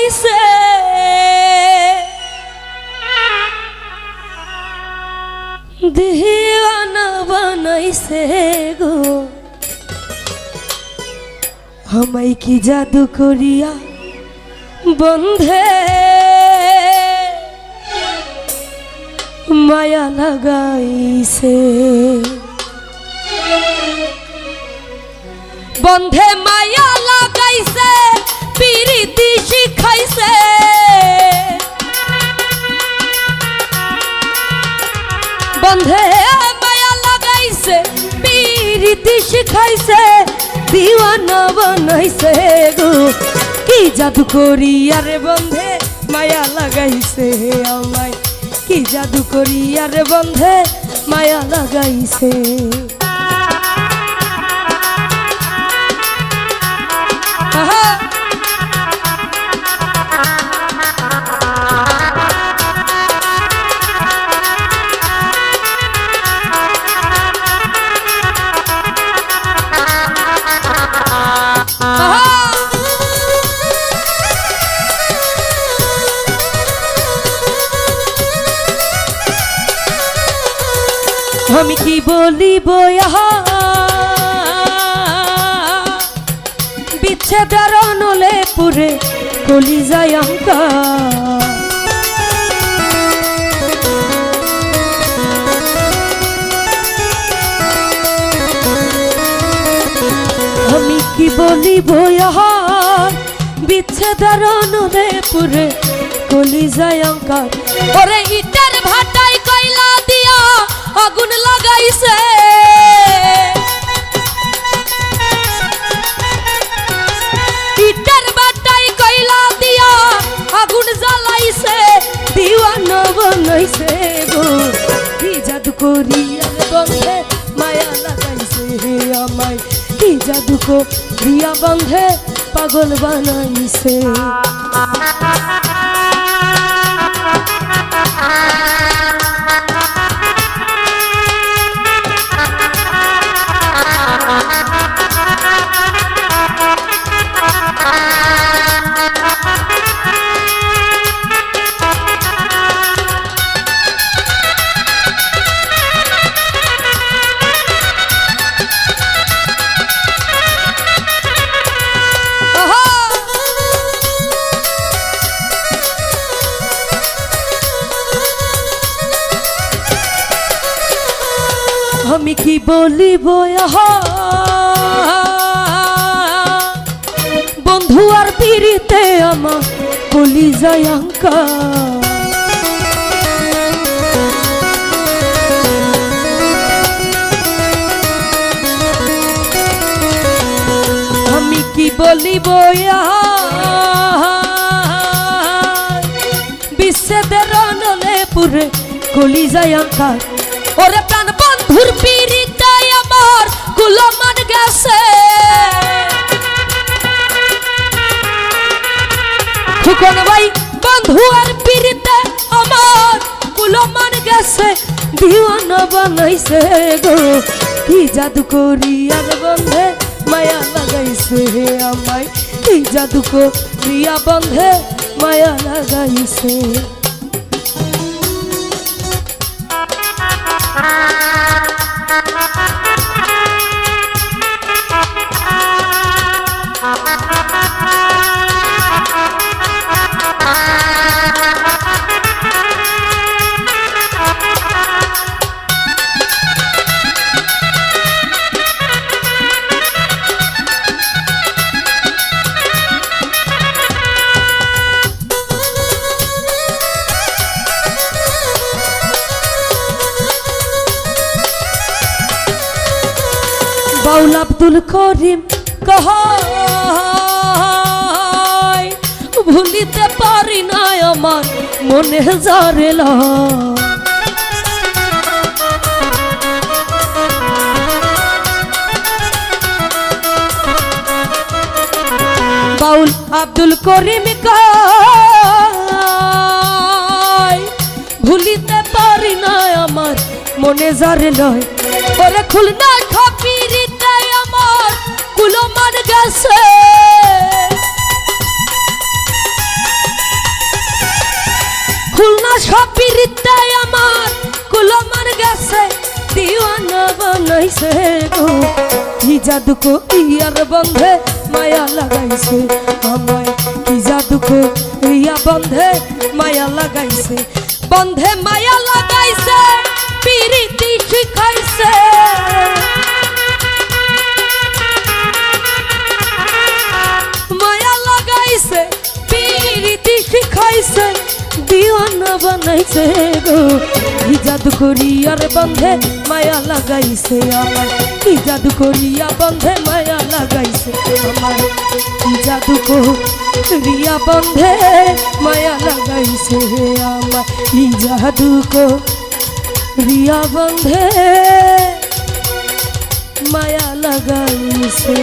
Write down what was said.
লাগাইছে দিওয়ানা বানাইছে গো। আমায় কি জাদু করিয়া বন্ধে? মায়া লাগাইছে। বন্ধে মায়া লাগাইছে। পিরিতি শিখাইছে। বন্ধে মায়া লাগাইছে, পিরিতি শিখাইছে, দিওয়ানা বানাইছে গো। কি জাদু করি আরে বন্ধে মায়া লাগাইছে আমায়। কি জাদু করি আরে বন্ধে মায়া লাগাইছে। আমি কি বলিব? বিচ্ছেদার নলে পুরে কলি যায় অঙ্কা আমি কি বলিব? বিচ্ছেদার নলে পুরে কলি যায় অঙ্কা ওরে ইটার ভাটাই আগুন লাগাইছে। ইটার ভাটাই কইলা দিয়া আগুন জ্বালাইছে, দিওয়ানা বানাইছে গো। কি জাদু করি আর বন্ধে মায়া লাগাইছে হে আমায়। কি জাদু করিয়া বন্ধে পাগল বানাইছে। বলিব? বন্ধু আর পিড়িতে আমার কলি যায় অঙ্কা আমি কি বলিব বিশ্বদের নলে পুরে কলি যায় অঙ্কার ওরে প্রাণ বন্ধুর পিড়িতাই আমার কুলমান গেছে। ফুকন ভাই, বন্ধু আর পিড়িতে আমার কুলমান গেছে। দিওয়ানা বানাইছে গো, কি জাদু করি আর বন্ধে মায়া লাগাইছে হে আমায়। কি জাদু করিয়া বন্ধে মায়া লাগাইছে। বাউল আব্দুল করিম কহ ভুলিতে পারি না আমার মনে জারেল বাউল আব্দুল করিম ভুলিতে পারি না আমার মনে যারে লয়। ওরে খুলনা মান গেছে সব পিরিতে আমার কুলমার গেছে, দিওয়ানা বানাইছে কি জাদু করিয়ার বন্ধে মায়া লাগাইছে, আমায় কি জাদু করিয়া বন্ধে মায়া লাগাইছে। বন্ধে মায়া লাগাইছে, পিরিতি শিখাইছে। বানাইছে গো। কি জাদু করিয়ার বন্ধে মায়া লাগাইছে আমার। কি জাদু করিয়া বন্ধে মায়া লাগাইছে আমার। কি জাদু করিয়া বন্ধে মায়া লাগাইছে আমার। কি জাদু করিয়া বন্ধে মায়া লাগাইছে।